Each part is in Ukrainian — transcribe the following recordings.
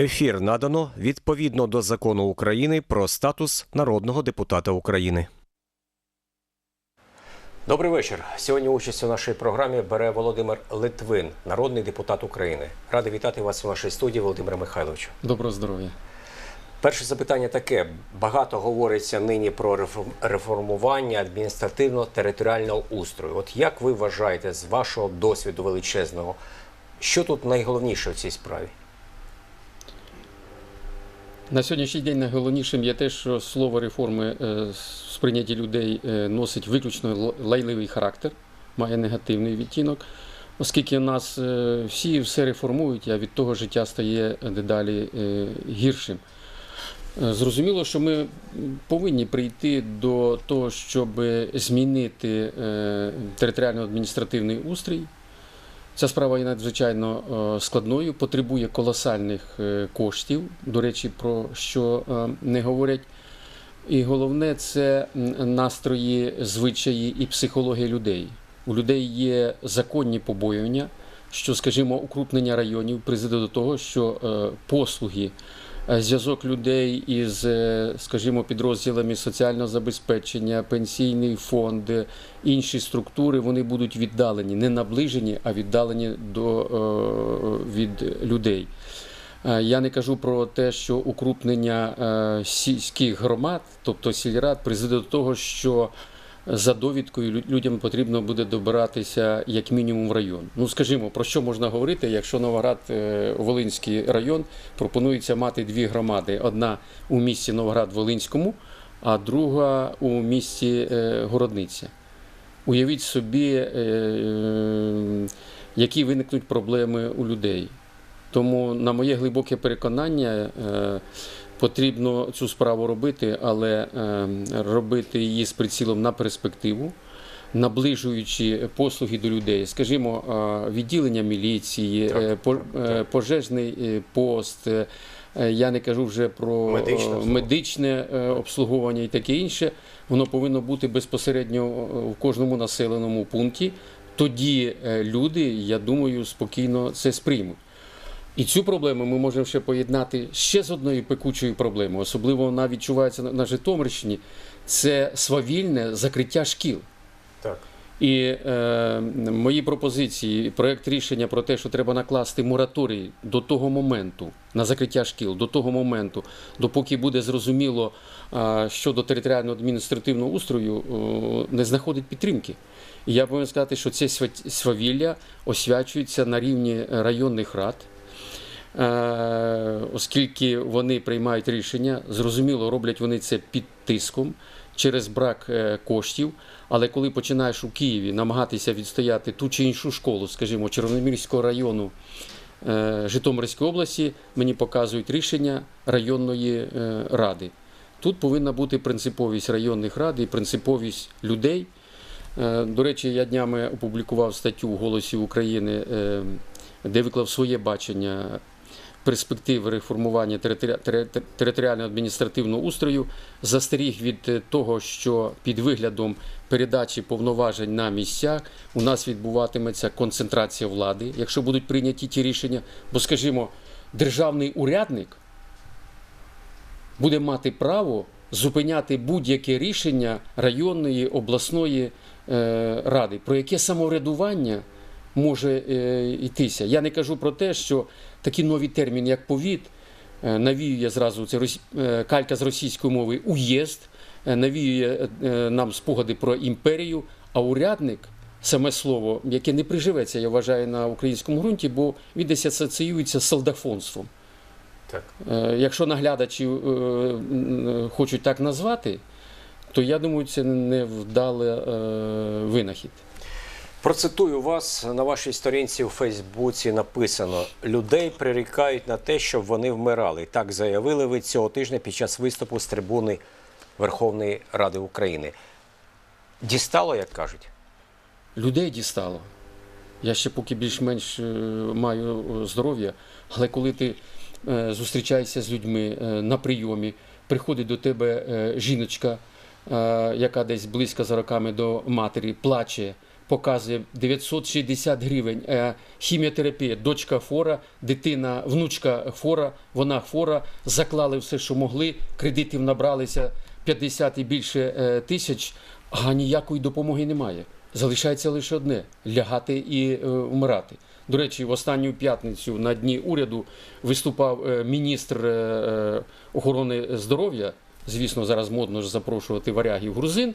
Ефір надано відповідно до закону України про статус народного депутата України. Добрий вечір. Сьогодні участь у нашій програмі бере Володимир Литвин, народний депутат України. Радий вітати вас у нашій студії, Володимире Михайловичу. Доброго здоров'я. Перше запитання таке: багато говориться нині про реформування адміністративно-територіального устрою. От як ви вважаєте з вашого досвіду величезного, що тут найголовніше в цій справі? На сьогоднішній день найголовнішим є те, що слово реформи е, в сприйнятті людей е, носить виключно лайливий характер, має негативний відтінок, оскільки нас е, всі все реформують, а від того життя стає дедалі гіршим. Зрозуміло, що ми повинні прийти до того, щоб змінити територіально-адміністративний устрій. Ця справа є надзвичайно е, складною, потребує колосальних е, коштів, до речі, про що е, не говорять. І головне це настрої, звичаї і психологія людей. У людей є законні побоювання, що, скажімо, укрупнення районів призведе до того, що послуги, зв'язок людей із, е, скажімо, підрозділами соціального забезпечення, пенсійний фонд, е, інші структури, вони будуть віддалені, не наближені, а віддалені до, е, від людей. Е, Я не кажу про те, що укрупнення е, сільських громад, тобто сільрад, призведе до того, що за довідкою людям потрібно буде добиратися як мінімум в район. Ну скажімо, про що можна говорити, якщо Новоград е, Волинський район пропонується мати дві громади: одна у місті Новоград-Волинському, а друга у місті е, Городниця. Уявіть собі, е, які виникнуть проблеми у людей. Тому, на моє глибоке переконання, потрібно цю справу робити, але е, робити її з прицілом на перспективу, наближуючи послуги до людей. Скажімо, е, відділення міліції, Так, е, так, е, так. пожежний пост. Я не кажу вже про Медичне обслуговування. медичне обслуговування і таке інше. Воно повинно бути безпосередньо в кожному населеному пункті. Тоді люди, я думаю, спокійно це сприймуть. І цю проблему ми можемо ще поєднати ще з одною пекучою проблемою. Особливо вона відчувається на- Житомирщині. Це свавільне закриття шкіл. Так. І е, мої пропозиції, проект рішення про те, що треба накласти мораторій до того моменту на закриття шкіл, до того моменту, допоки буде зрозуміло е, щодо територіального адміністративного устрою, е, не знаходить підтримки. І я повинен сказати, що це свавілля освячується на рівні районних рад. Е, оскільки вони приймають рішення, зрозуміло, роблять вони це під тиском через брак е, коштів. Але коли починаєш у Києві намагатися відстояти ту чи іншу школу, скажімо, Чорномірського району е, Житомирської області, мені показують рішення районної ради. Тут повинна бути принциповість районних рад і принциповість людей. До речі, я днями опублікував статтю в Голосі України, де виклав своє бачення перспектив реформування територи- тери- територіального адміністративного устрою, застеріг від е, того, що під виглядом передачі повноважень на місцях у нас відбуватиметься концентрація влади, якщо будуть прийняті ті рішення. Бо, скажімо, державний урядник буде мати право зупиняти будь-яке рішення районної обласної е, ради, про яке самоврядування може е, йтися. Я не кажу про те, що такі нові терміни, як повід, е, навіює зразу це е, калька з російської мови уїзд, навіює нам спогади про імперію, а урядник. Саме слово, яке не приживеться, я вважаю, на українському ґрунті, бо він десь асоціюється з солдафонством. Так. Якщо наглядачі хочуть так назвати, то я думаю, це не вдалий винахід. Процитую вас на вашій сторінці у Фейсбуці написано: людей прирікають на те, щоб вони вмирали. Так заявили ви цього тижня під час виступу з трибуни Верховної Ради України. Дістало, як кажуть. Людей дістало. Я ще поки більш-менш е, маю е, здоров'я, але коли ти е, зустрічаєшся з людьми на прийомі, приходить до тебе жіночка, яка десь близько за роками до матері, плаче, показує 960 гривень. Е, Хіміотерапія, дочка хвора, дитина, внучка хвора, вона хвора, заклали все, що могли, кредитів набралися 50 і більше е, тисяч, а ніякої допомоги немає. Залишається лише одне лягати і е, вмирати. До речі, в останню п'ятницю на дні уряду виступав міністр охорони здоров'я. Звісно, зараз модно ж запрошувати варягів грузин.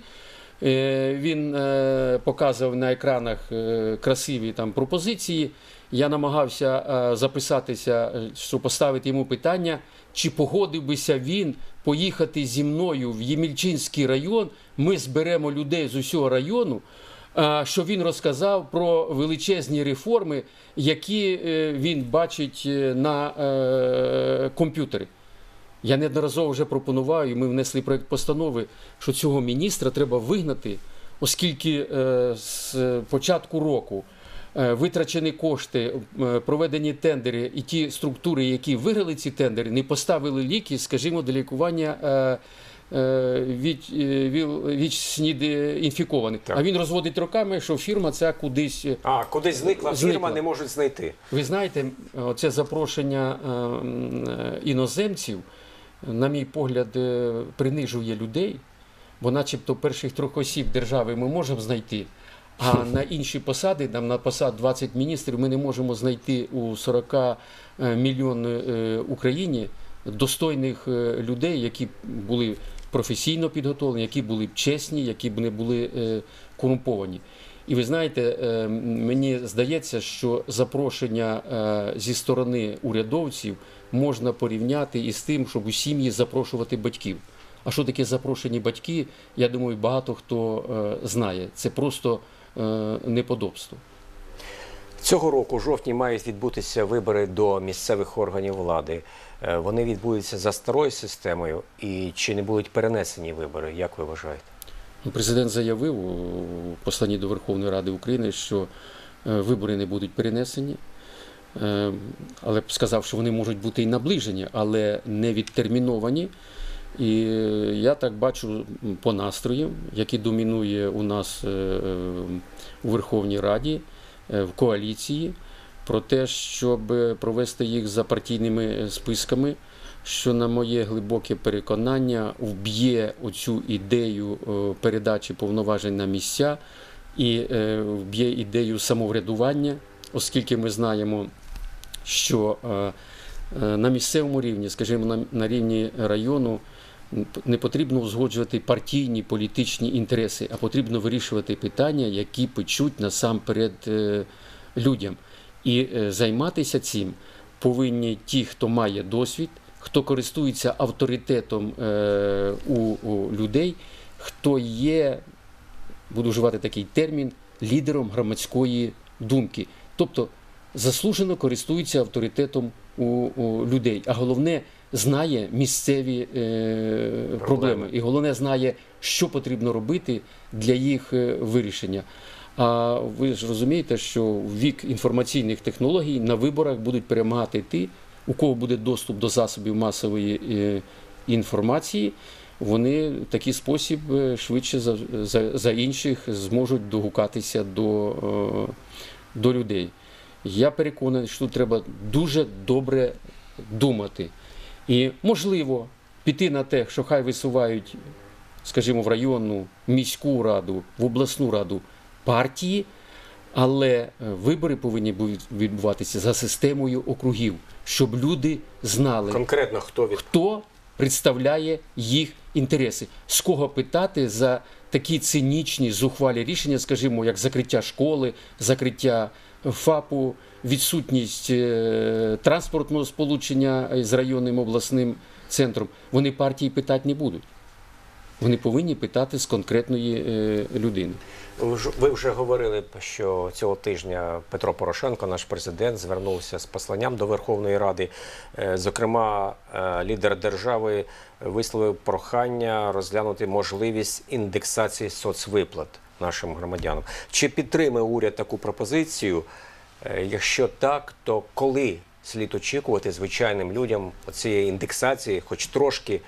Е, Він е, показував на екранах е, красиві там пропозиції. Я намагався записатися, щоб поставити йому питання, чи погодив бися він поїхати зі мною в Ємільчинський район. Ми зберемо людей з усього району. Що він розказав про величезні реформи, які він бачить на комп'ютері. Я неодноразово вже пропонував, і ми внесли проект постанови, що цього міністра треба вигнати, оскільки е, з початку року е, витрачені кошти, е, проведені тендери і ті структури, які виграли ці тендери, не поставили ліки, скажімо, для лікування. е, е, Від, е, віч-снід е, інфікованих. Так. А він розводить роками, що фірма ця кудись е, А, кудись зникла фірма, не можуть знайти. ви знаєте, це запрошення е, е, іноземців, на мій погляд, е, принижує людей, бо начебто перших трьох осіб держави ми можемо знайти, а на інші посади, там на посад 20 міністрів, ми не можемо знайти у 40 мільйонної е, Україні достойних е, людей, які були професійно підготовлені, які були б чесні, які б не були е, корумповані. І ви знаєте, е, мені здається, що запрошення е, зі сторони урядовців можна порівняти із тим, щоб у сім'ї запрошувати батьків. А що таке запрошені батьки? Я думаю, багато хто е, знає. Це просто е, неподобство. Цього року, у жовтні, мають відбутися вибори до місцевих органів влади. Е, Вони відбудуться за старою системою, і чи не будуть перенесені вибори? Як ви вважаєте? Ну, Президент заявив у посланні до Верховної Ради України, що вибори не будуть перенесені, але б сказав, що вони можуть бути і наближені, але не відтерміновані. І е, я так бачу по настроям, які домінує у нас е, е, у Верховній Раді, е, в коаліції, про те, щоб провести їх за партійними е, списками, що, на моє глибоке переконання, вб'є оцю ідею е, передачі повноважень на місця і е, вб'є ідею самоврядування, оскільки ми знаємо, що е, е, на місцевому рівні, скажімо, на, рівні району, не потрібно узгоджувати партійні політичні інтереси, а потрібно вирішувати питання, які печуть насамперед е, людям. І займатися цим повинні ті, хто має досвід, хто користується авторитетом у людей, хто є, буду вживати такий термін, лідером громадської думки. Тобто заслужено користується авторитетом у, у людей. А головне, знає місцеві е, проблеми. І головне знає, що потрібно робити для їх е, вирішення. А ви ж розумієте, що в вік інформаційних технологій на виборах будуть перемагати ті, у кого буде доступ до засобів масової е, інформації. Вони в такий спосіб е, швидше за, за, за інших зможуть догукатися до, до людей. Я переконаний, що тут треба дуже добре думати. І можливо піти на те, що хай висувають, скажімо, в районну міську раду, в обласну раду партії, але е, вибори повинні відбуватися за системою округів, щоб люди знали, Конкретно хто від хто представляє їх інтереси, з кого питати за такі цинічні зухвалі рішення, скажімо, як закриття школи, закриття ФАПу, відсутність е, транспортного сполучення з районним обласним центром. Вони партії питати не будуть. Вони повинні питати з конкретної е, людини. Ви вже говорили, що цього тижня Петро Порошенко, наш президент, звернувся з посланням до Верховної Ради. Е, Зокрема, лідер держави висловив прохання розглянути можливість індексації соцвиплат нашим громадянам. Чи підтримує уряд таку пропозицію? Е, Якщо так, то коли слід очікувати звичайним людям цієї індексації, хоч трошки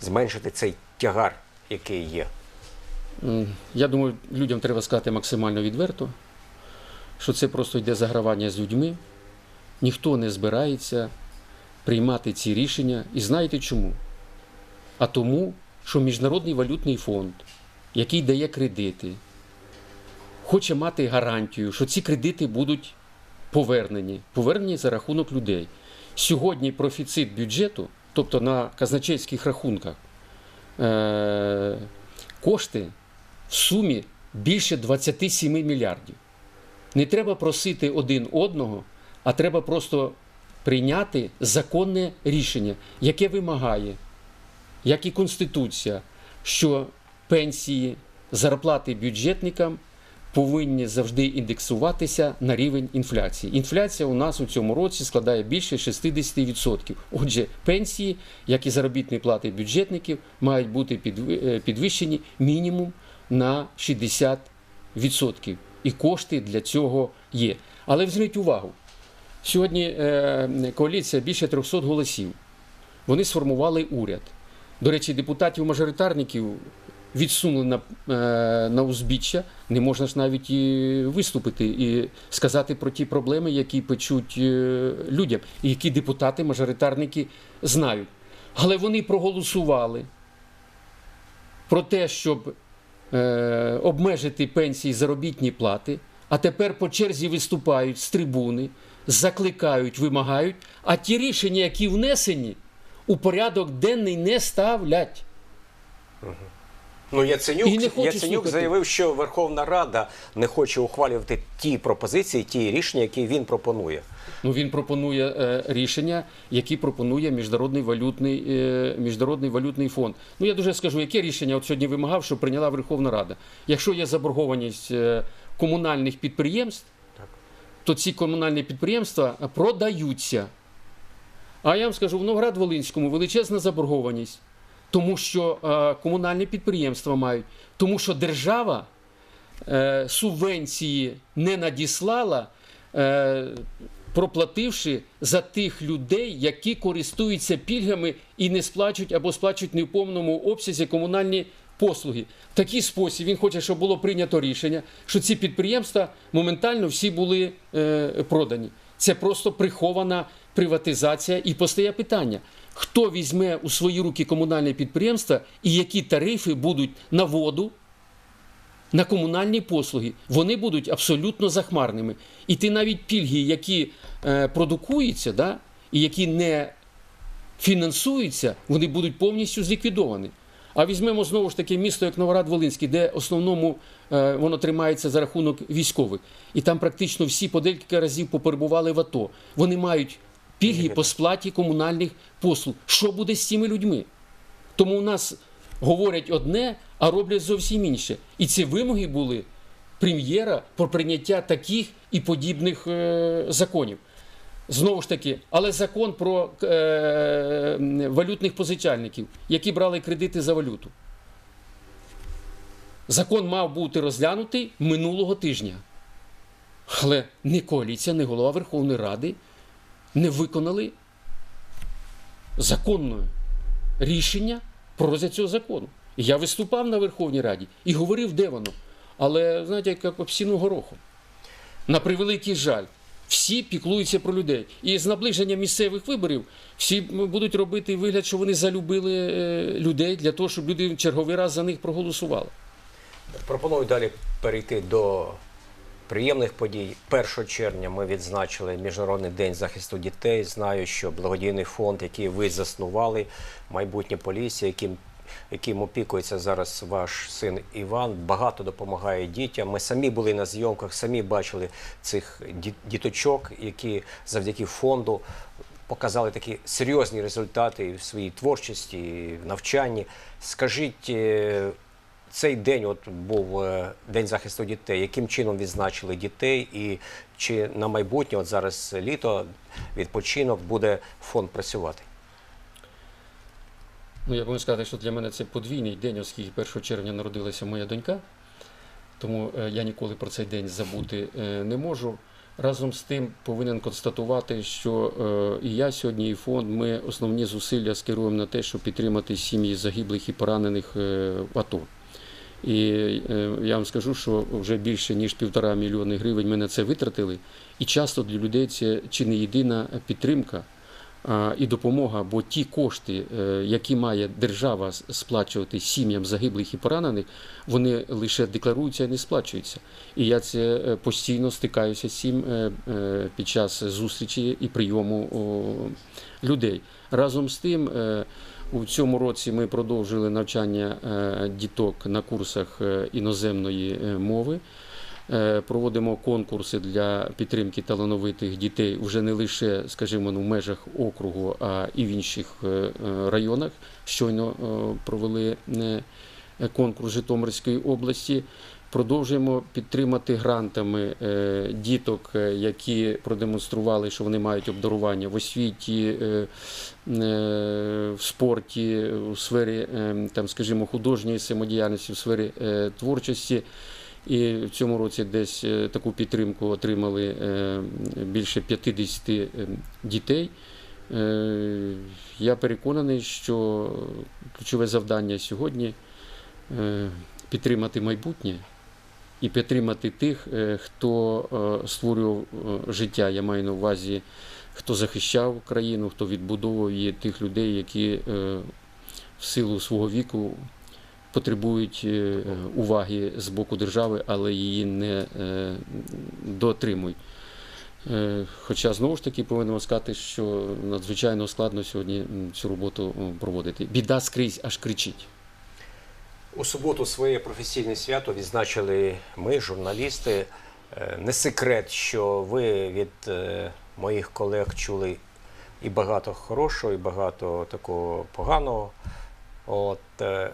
зменшити цей тягар, який є? Я думаю, людям треба сказати максимально відверто, що це просто йде загравання з людьми. Ніхто не збирається приймати ці рішення. І знаєте чому? А тому, що Міжнародний валютний фонд, який дає кредити, хоче мати гарантію, що ці кредити будуть повернені, повернені за рахунок людей. Сьогодні профіцит бюджету, тобто на казначейських рахунках, е- кошти в сумі більше 27 мільярдів. Не треба просити один одного, а треба просто прийняти законне рішення, яке вимагає, як і Конституція, що пенсії, зарплати бюджетникам повинні завжди індексуватися на рівень інфляції. Інфляція у нас у цьому році складає більше 60%. Отже, пенсії, як і заробітні плати бюджетників, мають бути е, підвищені мінімум на 60%. І кошти для цього є. Але візьміть увагу, сьогодні е, коаліція більше 300 голосів. Вони сформували уряд. До речі, депутатів-мажоритарників відсунули на, е, на узбіччя. Не можна ж навіть і виступити і сказати про ті проблеми, які печуть е, людям, і які депутати-мажоритарники знають. Але вони проголосували про те, щоб е, обмежити пенсії заробітні плати, а тепер по черзі виступають з трибуни, закликають, вимагають, а ті рішення, які внесені, у порядок денний не ставлять. Ну, Яценюк, І не хочу Яценюк слухати. заявив, що Верховна Рада не хоче ухвалювати ті пропозиції, ті рішення, які він пропонує. Ну він пропонує е, рішення, які пропонує міжнародний валютний, е, міжнародний валютний фонд. Ну я дуже скажу, яке рішення от сьогодні вимагав, що прийняла Верховна Рада. Якщо є заборгованість е, комунальних підприємств, Так. то ці комунальні підприємства продаються. А я вам скажу, в Новоград-Волинському величезна заборгованість, тому що е, комунальні підприємства мають, тому що держава е, субвенції не надіслала, е, проплативши за тих людей, які користуються пільгами і не сплачують або сплачують не в повному обсязі комунальні послуги. В такий спосіб він хоче, щоб було прийнято рішення, що ці підприємства моментально всі були е, продані. Це просто прихована приватизація і постає питання. Хто візьме у свої руки комунальне підприємство і які тарифи будуть на воду, на комунальні послуги, вони будуть абсолютно захмарними. І ти навіть пільги, які е, продукуються, да, і які не фінансуються, вони будуть повністю зліквідовані. А візьмемо знову ж таки місто, як Новоград-Волинський, де в основному е, воно тримається за рахунок військових. І там практично всі по декілька разів поперебували в АТО. Вони мають пільги по сплаті комунальних послуг. Що буде з цими людьми? Тому у нас говорять одне, а роблять зовсім інше. І ці вимоги були прем'єра про прийняття таких і подібних е, законів. Знову ж таки, але закон про е, валютних позичальників, які брали кредити за валюту. Закон мав бути розглянутий минулого тижня. Але ні коаліція, ні голова Верховної Ради не виконали законне рішення про розгляд цього закону. Я виступав на Верховній Раді і говорив, де воно. Але, знаєте, як об сіну гороху. На превеликий жаль, всі піклуються про людей. І з наближенням місцевих виборів всі будуть робити вигляд, що вони залюбили е, людей для того, щоб люди черговий раз за них проголосували. Пропоную далі перейти до приємних подій. 1 червня ми відзначили Міжнародний день захисту дітей. Знаю, що благодійний фонд, який ви заснували, майбутнє Полісся, яким яким опікується зараз ваш син Іван, багато допомагає дітям. Ми самі були на зйомках, самі бачили цих діточок, які завдяки фонду показали такі серйозні результати в своїй творчості, в навчанні. Скажіть, е, цей день от був е, День захисту дітей. Яким чином відзначили дітей, і чи на майбутнє, от зараз літо, відпочинок, буде фонд працювати? Ну, я повинен сказати, що для мене це подвійний день, оскільки 1 червня народилася моя донька. Тому е, я ніколи про цей день забути е, не можу. Разом з тим повинен констатувати, що і я сьогодні, і фонд, ми основні зусилля скеруємо на те, щоб підтримати сім'ї загиблих і поранених в АТО. І е, я вам скажу, що вже більше ніж півтора мільйони гривень ми на це витратили. І часто для людей це чи не єдина підтримка і допомога, бо ті кошти, е, які має держава сплачувати сім'ям загиблих і поранених, вони лише декларуються і не сплачуються. І я це е, постійно стикаюся з цим під час зустрічі і прийому людей. Разом з тим, у цьому році ми продовжили навчання е, діток на курсах е, іноземної е, мови. Проводимо конкурси для підтримки талановитих дітей вже не лише, скажімо, ну, в межах округу, а і в інших районах. Щойно провели конкурс Житомирської області. Продовжуємо підтримати грантами е, діток, е, які продемонстрували, що вони мають обдарування в освіті, е, в спорті, у сфері, там, скажімо, художньої самодіяльності, в сфері творчості. І в цьому році десь таку підтримку отримали більше 50 е, дітей. Я переконаний, що ключове завдання сьогодні підтримати майбутнє і підтримати тих, е, хто е, створював е, життя. Я маю на увазі, хто захищав країну, хто відбудовував її, тих людей, які в силу свого віку потребують уваги з боку держави, але її не дотримують. Хоча знову ж таки повинен сказати, що надзвичайно складно сьогодні цю роботу проводити. Біда скрізь аж кричить. У суботу своє професійне свято відзначили ми, журналісти. Е, Не секрет, що ви від е, моїх колег чули і багато хорошого, і багато такого поганого. От, е,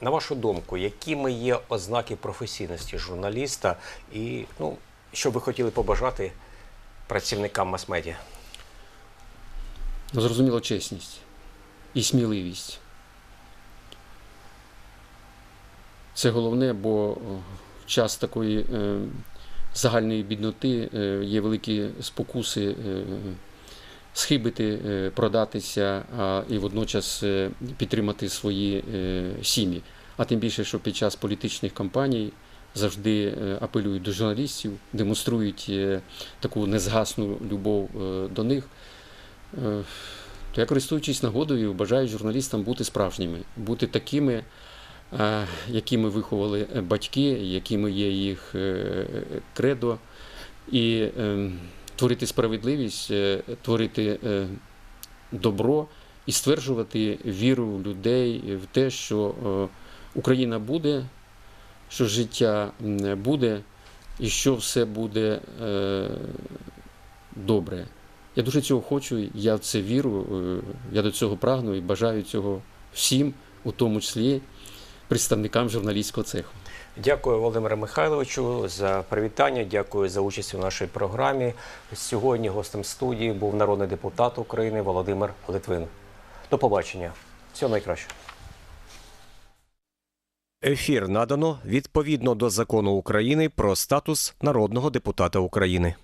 на вашу думку, якими є ознаки професійності журналіста, і ну, що ви хотіли побажати працівникам мас-медіа? Ну, Зрозуміло, чесність і сміливість. Це головне, бо в час такої е, загальної бідноти е, є великі спокуси е, схибити, е, продатися і водночас е, підтримати свої е, сім'ї. А тим більше, що під час політичних кампаній завжди е, апелюють до журналістів, демонструють е, таку незгасну любов е, до них. Е, То я, користуючись нагодою, бажаю журналістам бути справжніми, бути такими, е, якими виховали е, батьки, якими є їх е, кредо, і е, творити справедливість, е, творити добро і стверджувати віру в людей в те, що Україна буде, що життя буде, і що все буде добре. Я дуже цього хочу, я в це вірю, я до цього прагну і бажаю цього всім, у тому числі представникам журналістського цеху. Дякую Володимире Михайловичу за привітання. Дякую за участь у нашій програмі. Сьогодні гостем студії був народний депутат України Володимир Литвин. До побачення. Всього найкращого. Ефір надано відповідно до закону України про статус народного депутата України.